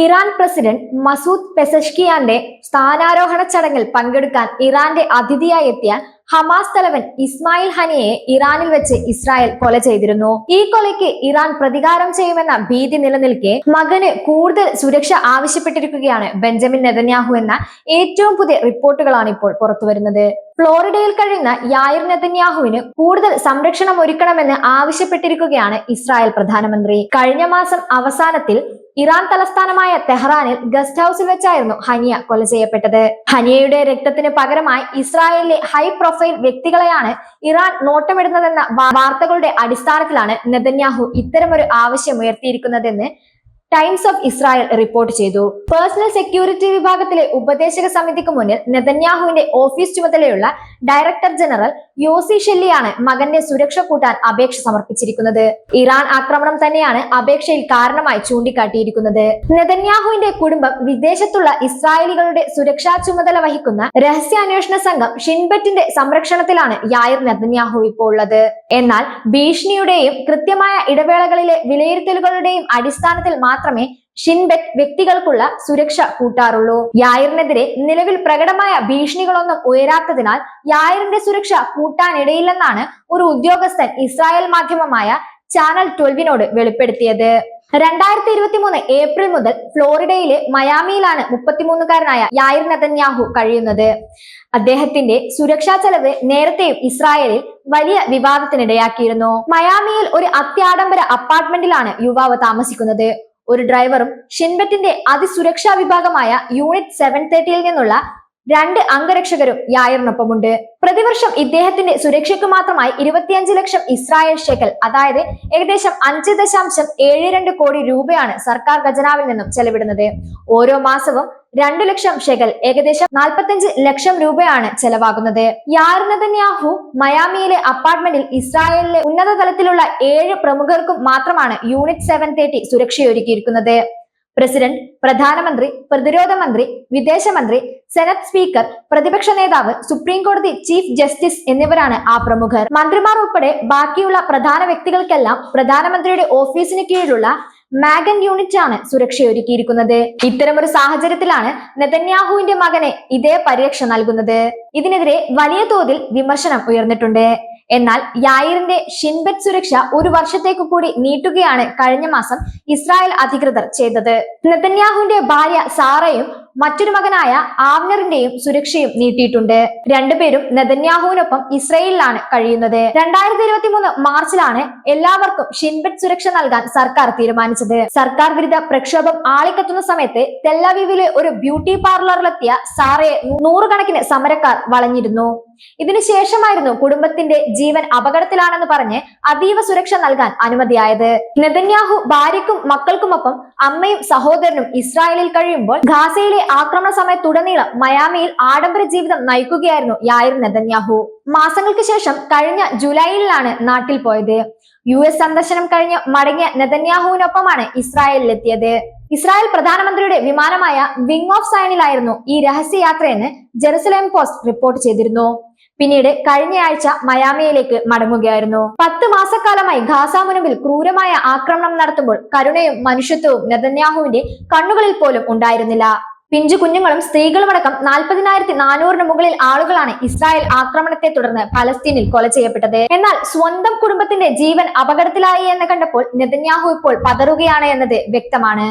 Iran president Masoud പെസഷ്കിയാന്റെ സ്ഥാനാരോഹണ ചടങ്ങിൽ പങ്കെടുക്കാൻ ഇറാന്റെ അതിഥിയായി എത്തിയ ഹമാസ് തലവൻ ഇസ്മായിൽ ഹനിയെ ഇറാനിൽ വെച്ച് ഇസ്രായേൽ കൊല ചെയ്തിരുന്നു. ഈ കൊലയ്ക്ക് ഇറാൻ പ്രതികാരം ചെയ്യുമെന്ന ഭീതി നിലനിൽക്കെ മകന് കൂടുതൽ സുരക്ഷ ആവശ്യപ്പെട്ടിരിക്കുകയാണ് ബെഞ്ചമിൻ നെതന്യാഹു എന്ന ഏറ്റവും പുതിയ റിപ്പോർട്ടുകളാണ് ഇപ്പോൾ പുറത്തുവരുന്നത്. ഫ്ലോറിഡയിൽ കഴിയുന്ന യായർ നെതന്യാഹുവിന് കൂടുതൽ സംരക്ഷണം ഒരുക്കണമെന്ന് ആവശ്യപ്പെട്ടിരിക്കുകയാണ് ഇസ്രായേൽ പ്രധാനമന്ത്രി. കഴിഞ്ഞ മാസം അവസാനത്തിൽ ഇറാൻ തലസ്ഥാനമായ തെഹ്റാനിൽ ഗസ്റ്റ് ഹൌസിൽ വെച്ചായിരുന്നു ഹനിയ കൊല ചെയ്യപ്പെട്ടത്. ഹനിയയുടെ രക്തത്തിന് പകരമായി ഇസ്രായേലിലെ ഹൈ പ്രൊഫൈൽ വ്യക്തികളെയാണ് ഇറാൻ നോട്ടമിടുന്നതെന്ന വാർത്തകളുടെ അടിസ്ഥാനത്തിലാണ് നെതന്യാഹു ഇത്തരമൊരു ആവശ്യം ഉയർത്തിയിരിക്കുന്നതെന്ന് ടൈംസ് ഓഫ് ഇസ്രായേൽ റിപ്പോർട്ട് ചെയ്തു. പേഴ്സണൽ സെക്യൂരിറ്റി വിഭാഗത്തിലെ ഉപദേശക സമിതിക്ക് മുന്നിൽ നെതന്യാഹുവിന്റെ ഓഫീസ് ചുമതലയുള്ള ഡയറക്ടർ ജനറൽ യോസി ഷെല്ലിയാണ് മകന്റെ സുരക്ഷ കൂട്ടാൻ അപേക്ഷ സമർപ്പിച്ചിരിക്കുന്നത്. ഇറാൻ ആക്രമണം തന്നെയാണ് അപേക്ഷയിൽ കാരണമായി ചൂണ്ടിക്കാട്ടിയിരിക്കുന്നത്. നെതന്യാഹുവിന്റെ കുടുംബം വിദേശത്തുള്ള ഇസ്രായേലികളുടെ സുരക്ഷാ ചുമതല വഹിക്കുന്ന രഹസ്യാന്വേഷണ സംഘം ഷിൻബറ്റിന്റെ സംരക്ഷണത്തിലാണ് യായർ നെതന്യാഹു ഇപ്പോൾ ഉള്ളത്. എന്നാൽ ഭീഷണിയുടെയും കൃത്യമായ ഇടവേളകളിലെ വിലയിരുത്തലുകളുടെയും അടിസ്ഥാനത്തിൽ മാത്രമേ ഷിൻബെറ്റ് വ്യക്തികൾക്കുള്ള സുരക്ഷ കൂട്ടാറുള്ളൂ. യായറിനെതിരെ നിലവിൽ പ്രകടമായ ഭീഷണികളൊന്നും ഉയരാത്തതിനാൽ യായറിന്റെ സുരക്ഷ കൂട്ടാനിടയില്ലെന്നാണ് ഒരു ഉദ്യോഗസ്ഥൻ ഇസ്രായേൽ മാധ്യമമായ ചാനൽ ട്വൽവിനോട് വെളിപ്പെടുത്തിയത്. രണ്ടായിരത്തി ഇരുപത്തി മൂന്ന് ഏപ്രിൽ മുതൽ ഫ്ലോറിഡയിലെ മയാമിയിലാണ് മുപ്പത്തിമൂന്നുകാരനായ യായിർ നെതന്യാഹു കഴിയുന്നത്. അദ്ദേഹത്തിന്റെ സുരക്ഷാ ചെലവ് നേരത്തെയും ഇസ്രായേലിൽ വലിയ വിവാദത്തിനിടയാക്കിയിരുന്നു. മയാമിയിൽ ഒരു അത്യാഡംബര അപ്പാർട്ട്മെന്റിലാണ് യുവാവ് താമസിക്കുന്നത്. ഒരു ഡ്രൈവറും ഷിൻബറ്റിന്റെ അതിസുരക്ഷാ വിഭാഗമായ യൂണിറ്റ് സെവൻ തേർട്ടിയിൽ നിന്നുള്ള രണ്ട് അംഗരക്ഷകരും യായറിനൊപ്പമുണ്ട്. പ്രതിവർഷം ഇദ്ദേഹത്തിന്റെ സുരക്ഷയ്ക്ക് മാത്രമായി ഇരുപത്തിയഞ്ച് ലക്ഷം ഇസ്രായേൽ ഷെക്കൽ അതായത് ഏകദേശം അഞ്ച് ദശാംശം ഏഴ് രണ്ട് കോടി രൂപയാണ് സർക്കാർ ഖജനാവിൽ നിന്നും ചെലവിടുന്നത്. ഓരോ മാസവും രണ്ടു ലക്ഷം ഷെകൽ ഏകദേശം നാൽപ്പത്തഞ്ച് ലക്ഷം രൂപയാണ് ചെലവാകുന്നത്. യാർ നെതന്യാഹു മയാമിയിലെ അപ്പാർട്ട്മെന്റിൽ ഇസ്രായേലിലെ ഉന്നത തലത്തിലുള്ള ഏഴ് പ്രമുഖർക്കും മാത്രമാണ് യൂണിറ്റ് സെവൻ തേർട്ടി സുരക്ഷയൊരുക്കിയിരിക്കുന്നത്. പ്രസിഡന്റ് പ്രധാനമന്ത്രി പ്രതിരോധ മന്ത്രി വിദേശമന്ത്രി സെനറ്റ് സ്പീക്കർ പ്രതിപക്ഷ നേതാവ് സുപ്രീം കോടതി ചീഫ് ജസ്റ്റിസ് എന്നിവരാണ് ആ പ്രമുഖർ. മന്ത്രിമാർ ഉൾപ്പെടെ ബാക്കിയുള്ള പ്രധാന വ്യക്തികൾക്കെല്ലാം പ്രധാനമന്ത്രിയുടെ ഓഫീസിന് കീഴിലുള്ള മാഗൻ യൂണിറ്റ് ആണ് സുരക്ഷയൊരുക്കിയിരിക്കുന്നത്. ഇത്തരമൊരു സാഹചര്യത്തിലാണ് നെതന്യാഹുവിന്റെ മകനെ ഇതേ പരിരക്ഷ നൽകുന്നത്. ഇതിനെതിരെ വലിയ തോതിൽ വിമർശനം ഉയർന്നിട്ടുണ്ട്. എന്നാൽ യായിറിന്റെ ഷിൻബെറ്റ് സുരക്ഷ ഒരു വർഷത്തേക്ക് കൂടി നീട്ടുകയാണ് കഴിഞ്ഞ മാസം ഇസ്രായേൽ അധികൃതർ ചെയ്തത്. നെതന്യാഹുവിന്റെ ഭാര്യ സാറയും മറ്റൊരു മകനായ ആവ്നറിന്റെയും സുരക്ഷയും നീട്ടിയിട്ടുണ്ട്. രണ്ടുപേരും നെതന്യാഹുവിനൊപ്പം ഇസ്രയേലിലാണ് കഴിയുന്നത്. രണ്ടായിരത്തി ഇരുപത്തി മൂന്ന് മാർച്ചിലാണ് എല്ലാവർക്കും ഷിൻബെറ്റ് സുരക്ഷ നൽകാൻ സർക്കാർ തീരുമാനിച്ചത്. സർക്കാർ വിരുദ്ധ പ്രക്ഷോഭം ആളിക്കത്തുന്ന സമയത്ത് തെല്ലവീവിലെ ഒരു ബ്യൂട്ടി പാർലറിലെത്തിയ സാറയെ നൂറുകണക്കിന് സമരക്കാർ വളഞ്ഞിരുന്നു. ഇതിനു ശേഷമായിരുന്നു കുടുംബത്തിന്റെ ജീവൻ അപകടത്തിലാണെന്ന് പറഞ്ഞ് അതീവ സുരക്ഷ നൽകാൻ അനുമതിയായത്. നെതന്യാഹു ഭാര്യയ്ക്കും മക്കൾക്കുമൊപ്പം അമ്മയും സഹോദരനും ഇസ്രായേലിൽ കഴിയുമ്പോൾ ഗാസയിലെ ആക്രമണ സമയത്തുടനീളം മയാമിയിൽ ആഡംബര ജീവിതം നയിക്കുകയായിരുന്നു യായിർ നെതന്യാഹു. മാസങ്ങൾക്ക് ശേഷം കഴിഞ്ഞ ജൂലൈയിലാണ് നാട്ടിൽ പോയത്. യു എസ് സന്ദർശനം കഴിഞ്ഞ് മടങ്ങിയ നെതന്യാഹുവിനൊപ്പമാണ് ഇസ്രായേലിലെത്തിയത്. ഇസ്രായേൽ പ്രധാനമന്ത്രിയുടെ വിമാനമായ വിങ് ഓഫ് സൈനിലായിരുന്നു ഈ രഹസ്യയാത്രയെന്ന് ജെറുസലേം പോസ്റ്റ് റിപ്പോർട്ട് ചെയ്തിരുന്നു. പിന്നീട് കഴിഞ്ഞയാഴ്ച മയാമിയിലേക്ക് മടങ്ങുകയായിരുന്നു. പത്ത് മാസക്കാലമായി ഗാസ മുനമ്പിൽ ക്രൂരമായ ആക്രമണം നടത്തുമ്പോൾ കരുണയും മനുഷ്യത്വവും നെതന്യാഹുവിന്റെ കണ്ണുകളിൽ പോലും ഉണ്ടായിരുന്നില്ല. പിഞ്ചു കുഞ്ഞുങ്ങളും സ്ത്രീകളുമടക്കം നാൽപ്പതിനായിരത്തി നാനൂറിന് മുകളിൽ ആളുകളാണ് ഇസ്രായേൽ ആക്രമണത്തെ തുടർന്ന് പലസ്തീനിൽ കൊല ചെയ്യപ്പെട്ടത്. എന്നാൽ സ്വന്തം കുടുംബത്തിന്റെ ജീവൻ അപകടത്തിലായി എന്ന് കണ്ടപ്പോൾ നെതന്യാഹു ഇപ്പോൾ പതറുകയാണ് എന്നത് വ്യക്തമാണ്.